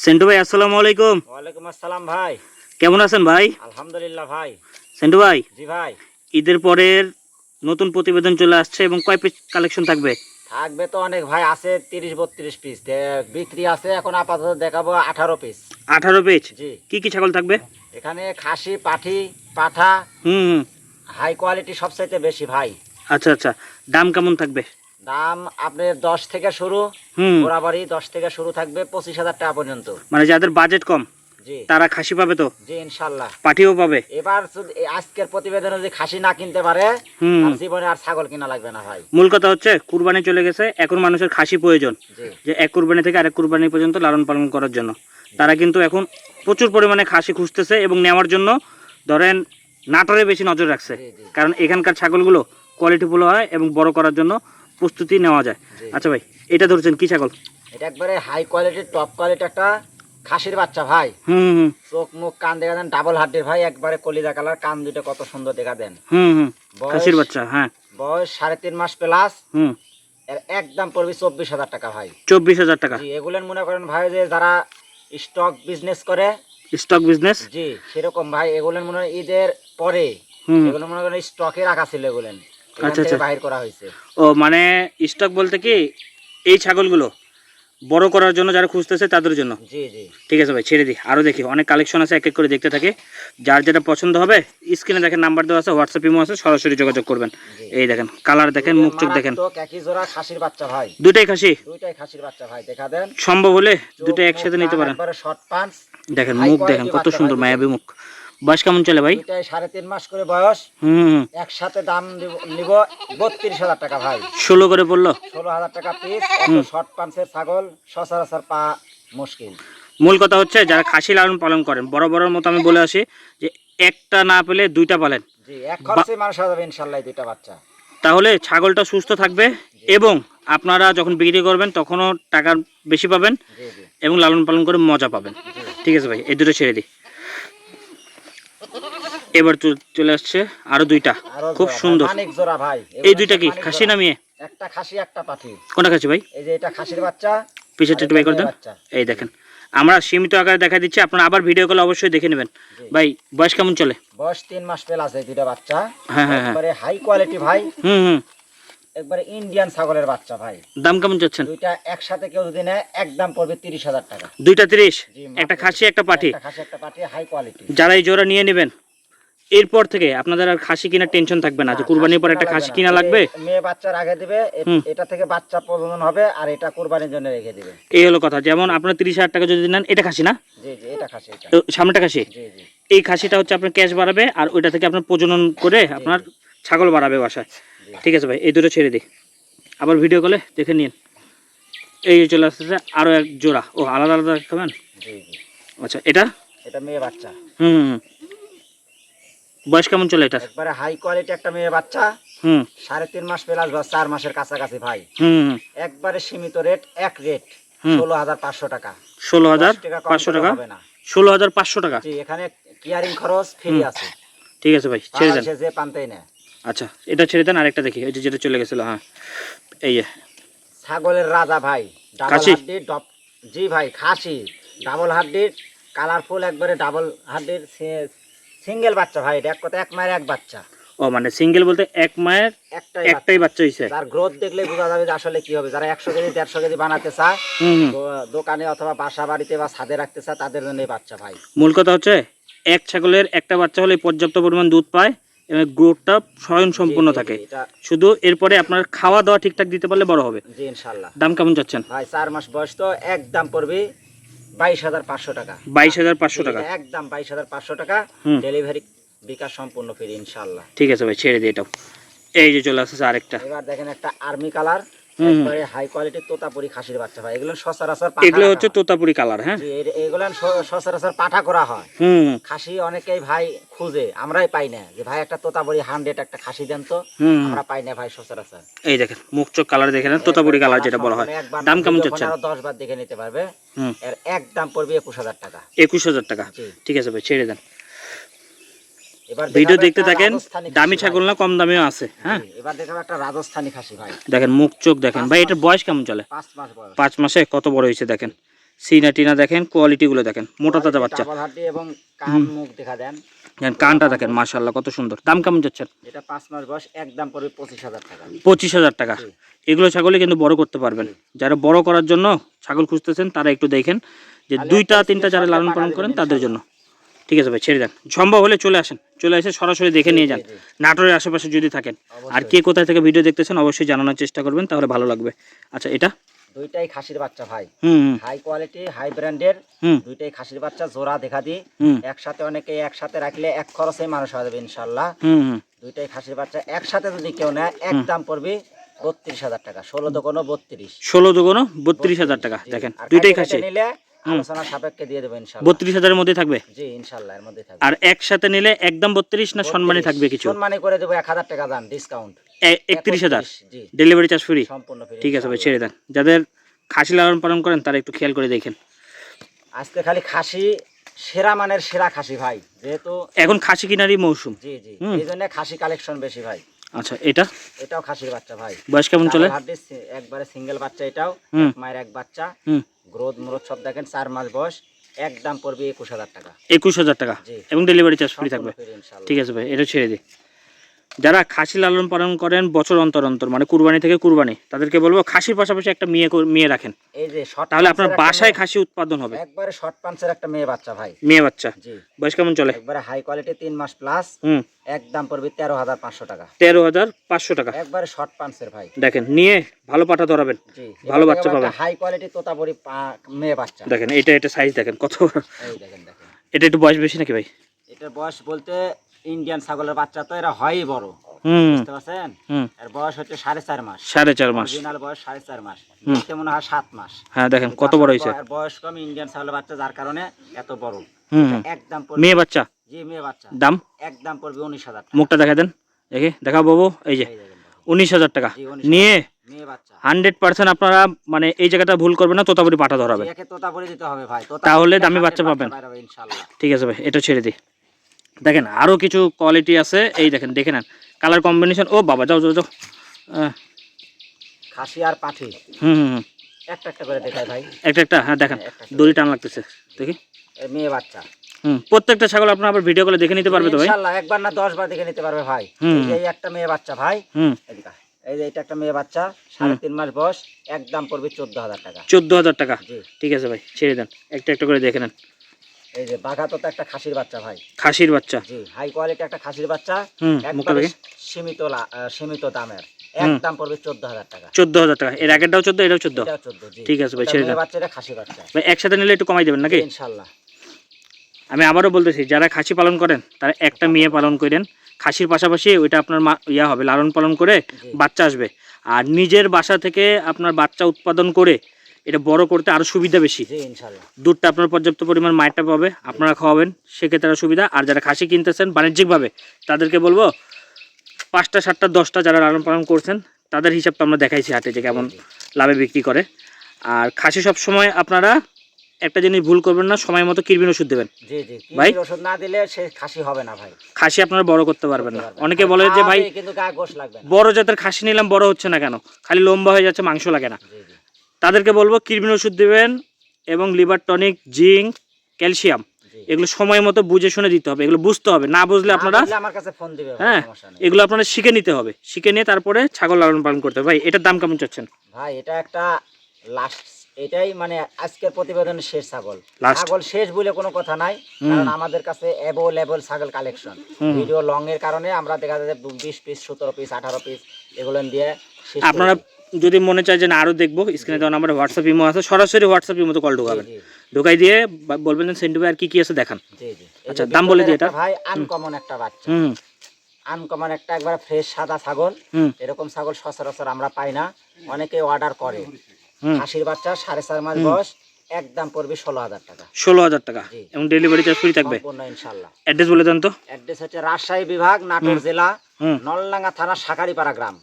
সেন্টু ভাই আসসালামু আলাইকুম। ওয়ালাইকুম আসসালাম ভাই। কেমন আছেন ভাই? আলহামদুলিল্লাহ ভাই। সেন্টু ভাই জি ভাই। ঈদের পরের নতুন প্রতিবেদন চলে আসছে এবং কয় পিস কালেকশন থাকবে? থাকবে তো অনেক ভাই আছে তিরিশ বত্রিশ পিস বিক্রি আছে এখন আপাতত দেখাবো আঠারো পিস আঠারো পিস জি। কি কি ছাগল থাকবে? এখানে খাসি পাঠি পাঠা। হুম হুম। হাই কোয়ালিটি সবচাইতে বেশি ভাই। আচ্ছা আচ্ছা। দাম কেমন থাকবে? দাম আপনার দশ থেকে শুরু বরাবরই দশ থেকে শুরু থাকবে পঁচিশ হাজার টাকা পর্যন্ত। মানে যাদের বাজেট কম তারা খাসি পাবে তো? জি ইনশাল্লাহ। পাঠিও পাবে? এবার আজকের প্রতিবেদনে যদি খাসি না কিনতে পারে জীবনে আর ছাগল কিনা লাগবে না ভাই। মূল কথা হচ্ছে কুরবানি চলে গেছে এখন মানুষের খাসি প্রয়োজন। যে এক কুরবানি থেকে আরেক কুরবানি পর্যন্ত লালন পালন করার জন্য। তারা কিন্তু এখন প্রচুর পরিমাণে খাসি খুঁজতেছে এবং নেওয়ার জন্য ধরেন নাটোরে বেশি নজর রাখছে। কারণ এখানকার ছাগলগুলো কোয়ালিটিফুল হয় এবং বড় করার জন্য প্রস্তুতি নেওয়া যায়। আচ্ছা ভাই এটা ধরছেন কি ছাগল? এটা একবারে হাই কোয়ালিটির টপ কোয়ালিটি একটা খাসির বাচ্চা ভাই। হুম হুম। চোখ মুখ কান দেখা দেন ডাবল হাড্ডির ভাই একবারে কলিজা কালার কান দুটো কত সুন্দর দেখা দেন। হুম হুম। খাসির বাচ্চা হ্যাঁ। বয়স সাড়ে তিন মাস প্লাস হুম। এর একদম পড়বে চব্বিশ হাজার টাকা ভাই। চব্বিশ হাজার টাকা। এগুলেন মনে করেন ভাই যে যারা স্টক বিজনেস করে স্টক বিজনেস জি সেরকম ভাই এগুলেন মনে হয় ঈদের পরে এগুলো মনে করেন স্টকে রাখা ছিল এগুলেন আচ্ছা, আচ্ছা। বাহির করা হয়েছে। ও মানে স্টক বলতে কি এই ছাগলগুলো বড় করার জন্য যারা খুঁজতেছে তাদের জন্য? জি জি। ঠিক আছে ভাই ছেড়ে দিই আরও দেখি। অনেক কালেকশন আছে এক এক করে দেখতে থাকে। যার যেটা পছন্দ হবে স্ক্রিনে দেখেন নাম্বার দেওয়া আছে হোয়াটসঅ্যাপ ইমো আছে সরাসরি যোগাযোগ করবেন। এই দেখেন কালার দেখেন মুখ চোখ দেখেন। একই জোড়া খাসির বাচ্চা ভাই। দুটাই খাসি? দুইটাই খাসির বাচ্চা ভাই দেখা দেন। সম্ভব হলে দুটো একসাথে নিতে পারেন। শর্ট দেখেন মুখ দেখেন কত সুন্দর মায়াবী মুখ। বয়স কেমন চলে ভাই? সাড়ে তিন মাস করে বয়স। হুম। একসাথে দাম নিব বত্রিশ হাজার টাকা ভাই। ষোলো করে পড়ল? ষোলো হাজার টাকা পিস শর্ট পাঞ্চের ছাগল সচরাচর পা মুশকিল। মূল কথা হচ্ছে যারা খাসি লালন পালন করেন বড় বড় মতো আমি বলে আসি যে একটা না পেলে দুইটা পালেন। তাহলে ছাগলটা সুস্থ থাকবে এবং আপনারা যখন বিক্রি করবেন তখনও টাকা বেশি পাবেন এবং লালন পালন করে মজা পাবেন। ঠিক আছে ভাই এই দুটো ছেড়ে দিই। এবার চলে আসছে আরও দুইটা। খুব সুন্দর। এই দুইটা কি? খাসি জোড়া। না মেয়ে? একটা খাসি একটা পাঠি কোনটা খাসি ভাই? এই যে এটা খাসির বাচ্চা। পিছেরটা একটু বাই করে দেন। এই দেখেন। আমরা সীমিত আকারে দেখা দিচ্ছি আপনারা আবার ভিডিও কলে অবশ্যই দেখে নেবেন। ভাই বয়স কেমন চলে? বয়স তিন মাস পেল আছে দুইটা বাচ্চা। হ্যাঁ হ্যাঁ হ্যাঁ। একবারে হাই কোয়ালিটি ভাই। হুম হুম। একবারে ইন্ডিয়ান ছাগলের বাচ্চা ভাই। দাম কেমন চাচ্ছেন? দুইটা একসাথে কেউ যদি নেয় একদম পড়বে তিরিশ হাজার টাকা। দুইটা তিরিশ? জি, একটা খাসি একটা পাঠি একটা খাসি একটা পাঠি হাই কোয়ালিটি যারা এই জোড়া নিয়ে নেবেন এরপর থেকে আপনাদের আর খাসি কেনার টেনশন থাকবে না যে কুরবানির পর একটা খাসি কিনা লাগবে? মেয়ে বাচ্চার আগে দিবে এটা থেকে বাচ্চা প্রজনন হবে আর এটা কুরবানির জন্য রেখে দিবে। এই হলো কথা যেমন আপনার তিরিশ হাজার টাকা যদি নেন এটা খাসি না? জি জি এটা খাসি এটা। সামনেটা খাসি? জি জি। এই খাসিটা হচ্ছে আপনার ক্যাশ বাড়াবে আর ওইটা থেকে আপনার প্রজনন করে আপনার ছাগল বাড়াবে বাসায়। ঠিক আছে ভাই এই দুটো ছেড়ে দিই। আবার ভিডিও কলে দেখে নিন। এই চলে আসতেছে আরও এক জোড়া। ও আলাদা আলাদা খাবেন? জি জি। আচ্ছা এটা? এটা মেয়ে বাচ্চা। হুম। বয়স কেমন চলে এটা একবারে হাই কোয়ালিটি একটা মেয়ে বাচ্চা। হুম। সাড়ে তিন মাস প্লাস বা চার মাসের কাছাকাছি ভাই। হুম একবারে সীমিত রেট এক রেট। ষোলো হাজার পাঁচশো টাকা। ষোলো হাজার পাঁচশো টাকা? হবে না। ষোলো হাজার পাঁচশো টাকা? এখানে কিয়ারিং খরচ ফ্রি আছে। ঠিক আছে ভাই ছেড়ে দেন। যে পান্তেই নেয়। আচ্ছা এটা ছেড়ে দেন আরেকটা দেখি। ওই যে যেটা চলে গেছিল হ্যাঁ। এই ছাগলের রাজা ভাই ডব জি ভাই খাসি। ডাবল হাড্ডির কালারফুল একবারে ডাবল হাড্ডির সিঙ্গেল বাচ্চা ভাই এটা এক কথা এক মায়ের এক বাচ্চা। ও মানে সিঙ্গেল বলতে এক মায়ের একটাই একটাই বাচ্চা। হয়েছে যার গ্রোথ দেখলে বোঝা যাবে যে আসলে কি হবে। যারা একশো কেজি দেড়শো কেজি বানাতে চায় দোকানে অথবা বাসা বাড়িতে বা ছাদে রাখতে চায় তাদের জন্য এই বাচ্চা ভাই। মূল কথা হচ্ছে এক ছাগলের একটা বাচ্চা হলে পর্যাপ্ত পরিমাণ দুধ পায় এবং গ্রোথটা স্বয়ং সম্পূর্ণ থাকে। শুধু এরপরে আপনার খাওয়া দাওয়া ঠিকঠাক দিতে পারলে বড় হবে। জি ইনশাল্লাহ। দাম কেমন চাচ্ছেন? ভাই চার মাস বয়স তো একদম পড়বে। বাইশ হাজার পাঁচশো টাকা। বাইশ হাজার পাঁচশো টাকা। একদম বাইশ হাজার পাঁচশো টাকা। ডেলিভারি বিকাশ সম্পূর্ণ ফ্রি ইনশাল্লাহ ঠিক আছে ভাই ছেড়ে দিয়ে এটাও। এই যে চলে আসছে আরেকটা। এবার দেখেন একটা আর্মি কালার। একবারে হাই কোয়ালিটির তোতাপুরি খাসির বাচ্চা ভাই এগুলো সচরাচর এগুলো হচ্ছে তোতাপুরি কালার হ্যাঁ? এগুলো সচরাচর পাঠা করা হয়। হুম। খাসি অনেকেই ভাই খুঁজে আমরাই পাই না। যে ভাই একটা তোতাপুরি হান্ড্রেড একটা খাসি দেন তো। আমরা পাই না ভাই সচরাচর। এই দেখেন মুখ চোখ কালার দেখে নেন তোতাপুরি কালার যেটা বলা হয়। দাম কেমন দশ বার দেখে নিতে পারবে এর এক দাম পড়বে একুশ হাজার টাকা। একুশ হাজার টাকা। ঠিক আছে ভাই ছেড়ে দেন। ভিডিও দেখতে থাকেন দামি ছাগল। না কম দামিও আছে হ্যাঁ? এবার দেখাবো একটা রাজস্থানী খাসি ভাই। দেখেন মুখ চোখ দেখেন। ভাই এটার বয়স কেমন চলে? পাঁচ মাস কত বড় হয়েছে দেখেন? সিনা টিনা দেখেন কোয়ালিটিগুলো দেখেন। মোটা তাজা বাচ্চা। এবং কান মুখ দেখা দেন। দেখেন কানটা দেখেন মাশাল্লাহ কত সুন্দর। দাম কেমন যাচ্ছেন এটা পাঁচ মাস বয়স একদম পড়বে পঁচিশ হাজার টাকা। পঁচিশ হাজার টাকা। এগুলো ছাগলে কিন্তু বড় করতে পারবেন। যারা বড় করার জন্য ছাগল খুঁজতেছেন তারা একটু দেখেন যে দুইটা তিনটা যারা লালন পালন করেন তাদের জন্য। ঠিক আছে ভাই ছেড়ে দেন। সম্ভব হলে চলে আসেন চলে এসে সরাসরি দেখে নিয়ে যান। নাটোরের আশেপাশে যদি থাকেন। আর কে কোথায় থেকে ভিডিও দেখতেছেন অবশ্যই জানানোর চেষ্টা করবেন তাহলে ভালো লাগবে। আচ্ছা এটা? দুইটাই খাসির বাচ্চা ভাই। হাই কোয়ালিটি হাই ব্র্যান্ডের দুইটাই খাসির বাচ্চা জোড়া দেখা হুম। একসাথে অনেকে একসাথে রাখলে এক খরচে মানুষ হয়ে যাবে ইনশাল্লাহ দুইটাই খাসির বাচ্চা একসাথে যদি কেউ নেয় একদম পড়বে বত্রিশ হাজার টাকা ষোলো দোকানো বত্রিশ। ষোলো দুগুনো বত্রিশ হাজার টাকা দেখেন দুইটাই খাসি। নিলে। আলোচনা সাপেক্ষে দিয়ে দেবো বত্রিশ হাজারের মধ্যে থাকবে? জি এর মধ্যে থাকবে। আর একসাথে নিলে একদম বত্রিশ না সম্মানী 32 থাকবে কিছু? সম্মানী করে দেবো এক হাজার টাকা দাম ডিসকাউন্ট একত্রিশ হাজার? ডেলিভারি চার্জ ফ্রি সম্পূর্ণ ঠিক আছে ভাই ছেড়ে দেন। যাদের খাসি লালন পালন করেন তারা একটু খেয়াল করে দেখেন। আজকে খালি খাসি সেরা মানের সেরা খাসি ভাই যেহেতু এখন খাসি কিনারই মৌসুম। জি জি। এই জন্য খাসি কালেকশন বেশি ভাই। আচ্ছা এটা? এটাও খাসির বাচ্চা ভাই। বয়স কেমন চলে? একবারে সিঙ্গেল বাচ্চা এটাও মায়ের এক বাচ্চা। গ্রোথ মুরত সব দেখেন চার মাস বয়স একদম পড়বে একুশ হাজার টাকা। একুশ হাজার টাকা। এবং ডেলিভারি চার্জ ফ্রি থাকবে? ঠিক আছে ভাই এটা ছেড়ে দিই যারা খাসি লালন পালন করেন বছর অন্তর অন্তর মানে কুরবানি থেকে কুরবানি তাদেরকে বলব খাসির পাশাপাশি একটা মেয়ে মেয়ে রাখেন। এই যে শর্ট তাহলে আপনার বাসায় খাসি উৎপাদন হবে। একবারে শর্ট পাঞ্চের একটা মেয়ে বাচ্চা ভাই। মেয়ে বাচ্চা। জি। বয়স কেমন চলে? একবারে হাই কোয়ালিটি তিন মাস প্লাস হুম। একদম পড়বে তেরো হাজার পাঁচশো টাকা। তেরো হাজার পাঁচশো টাকা। একবারে শর্ট পাঞ্চের ভাই। দেখেন নিয়ে ভালো পাঠা ধরাবেন। জি। ভালো বাচ্চা পাবেন। হাই কোয়ালিটি তোতাবড়ি পা- মেয়ে বাচ্চা। দেখেন এটা এটা সাইজ দেখেন কত এই দেখেন দেখেন। এটা একটু বয়স বেশি নাকি ভাই? এটার বয়স বলতে ইন্ডিয়ান ছাগলের বাচ্চা তো এরা হয়ই বড়। বুঝতে পারছেন? এর বয়স হচ্ছে সাড়ে চার মাস। সাড়ে চার মাস। অরিজিনাল বয়স সাড়ে চার মাস। দেখতে মনে হয় সাত মাস। হ্যাঁ দেখেন কত বড় হয়েছে। বয়স কম ইন্ডিয়ান ছাগলের বাচ্চা যার কারণে এত বড়। একদম মেয়ে বাচ্চা? জি মেয়ে বাচ্চা। দাম? একদম পড়বে উনিশ হাজার মুখটা দেখা দেন। দেখি দেখা বাবু এই যে। উনিশ হাজার টাকা। জি, 19,000 নিয়ে হান্ড্রেড পার্সেন্ট আপনারা মানে এই জায়গাটা ভুল করবেন না তোতাপুরি পাঠা ভাই। তাহলে দামি বাচ্চা পাবেন। ঠিক আছে ভাই এটা ছেড়ে দিই। দেখেন আরও কিছু কোয়ালিটি আছে। এই দেখেন দেখে নেন। কালার কম্বিনেশন ও বাবা যাও যাও যাও। খাসি আর পাঠি। হুম হুম একটা একটা করে দেখাই ভাই। একটা একটা হ্যাঁ দেখেন হ্যাঁ। দড়ি টান লাগতেছে দেখি। মেয়ে বাচ্চা। হুম প্রত্যেকটা ছাগল আপনার আবার ভিডিও করে দেখে নিতে পারবে তো ভাই? ইনশাআল্লাহ একবার না বার দেখে নিতে পারবে ভাই। এই একটা মেয়ে বাচ্চা ভাই। হুম। এদিকে এই যে এটা একটা মেয়ে বাচ্চা সাড়ে তিন মাস বয়স একদম পড়বে চোদ্দ হাজার টাকা। চোদ্দ হাজার টাকা। ঠিক আছে ভাই ছেড়ে দেন। একটা একটা করে দেখে নেন। এই যে বাঘা তো একটা খাসির বাচ্চা ভাই। খাসির বাচ্চা। জি হাই কোয়ালিটি একটা খাসির বাচ্চা। একবারে সীমিত সীমিত দামের। হুম। একদম পড়বে চোদ্দ হাজার টাকা। চোদ্দ হাজার টাকা। এর আগেরটাও চোদ্দ এটাও চোদ্দ? এটাও চোদ্দ জি। ঠিক আছে ভাই, ছেড়ে দাও। বাচ্চা খাসি বাচ্চা। ভাই একসাথে নিলে একটু কমাই দেবেন নাকি? আমি আবারও বলতেছি যারা খাসি পালন করেন তারা একটা মেয়ে পালন করেন। খাসির পাশাপাশি ওইটা আপনার মা ইয়া হবে লালন পালন করে বাচ্চা আসবে। আর নিজের বাসা থেকে আপনার বাচ্চা উৎপাদন করে এটা বড় করতে আরও সুবিধা বেশি। দুধটা আপনার পর্যাপ্ত পরিমাণ মায়েরটা পাবে আপনারা খাওয়াবেন সেক্ষেত্রে আরও সুবিধা। আর যারা খাসি কিনতেছেন বাণিজ্যিকভাবে তাদেরকে বলব পাঁচটা সাতটা দশটা যারা লালন পালন করছেন তাদের হিসাবটা আমরা দেখাইছি হাটে যে কেমন। লাভে বিক্রি করে। আর খাসি সব সময় আপনারা একটা জিনিস ভুল করবেন না সময় মতো কিরবিন ওষুধ দেবেন। ভাই? ওষুধ না দিলে সে খাসি হবে না ভাই। খাসি আপনারা বড় করতে পারবেন না। অনেকে বলে যে ভাই কিন্তু গা গোশ লাগবে বড় জাতের খাসি নিলাম বড় হচ্ছে না কেন? খালি লম্বা হয়ে যাচ্ছে মাংস লাগে না। তাদেরকে বলব কিরবিন ওষুধ দেবেন এবং লিভার টনিক জিঙ্ক ক্যালসিয়াম। এগুলো সময় মতো বুঝে শুনে দিতে হবে। এগুলো বুঝতে হবে। না বুঝলে আপনারা আমার কাছে ফোন দিবে হ্যাঁ এগুলো আপনারা শিখে নিতে হবে। শিখে নিয়ে তারপরে ছাগল লালন পালন করতে হবে। ভাই এটার দাম কেমন চাচ্ছেন? ভাই এটা একটা লাস্ট এটাই মানে আজকের প্রতিবেদনের শেষ ছাগল। ছাগল শেষ বলে কোনো কথা নাই কারণ আমাদের কাছে অ্যাভেলেবল ছাগল কালেকশন। ভিডিও লং এর কারণে আমরা দেখা যায় বিশ পিস সতেরো পিস আঠারো পিস এগুলো দিয়ে আপনারা। যদি মনে চায় যে না আরও দেখব স্ক্রিনে দেওয়া নাম্বারে হোয়াটসঅ্যাপ ইমো আছে সরাসরি হোয়াটসঅ্যাপ ইমোতে কল ঢোকাবেন। ঢোকাই দিয়ে বলবেন যে সেন্টু ভাই আর কি কি আছে দেখান? আচ্ছা, দাম বলে দিই এটা। ভাই আনকমন একটা বাচ্চা। হুম। আনকমন একটা একবার ফ্রেশ সাদা ছাগল। এরকম ছাগল সচরাচর আমরা পাই না। অনেকে অর্ডার করে। হুম। খাসির বাচ্চা সাড়ে চার মাস বয়স একদম পড়বে ষোলো হাজার টাকা। ষোলো হাজার টাকা। এবং ডেলিভারি চার্জ ফ্রি থাকবে। ইনশাল্লাহ। অ্যাড্রেস বলে দেন তো। অ্যাড্রেস হচ্ছে রাজশাহী বিভাগ নাটোর জেলা নলডাঙ্গা থানা শাকারিপাড়া গ্রাম।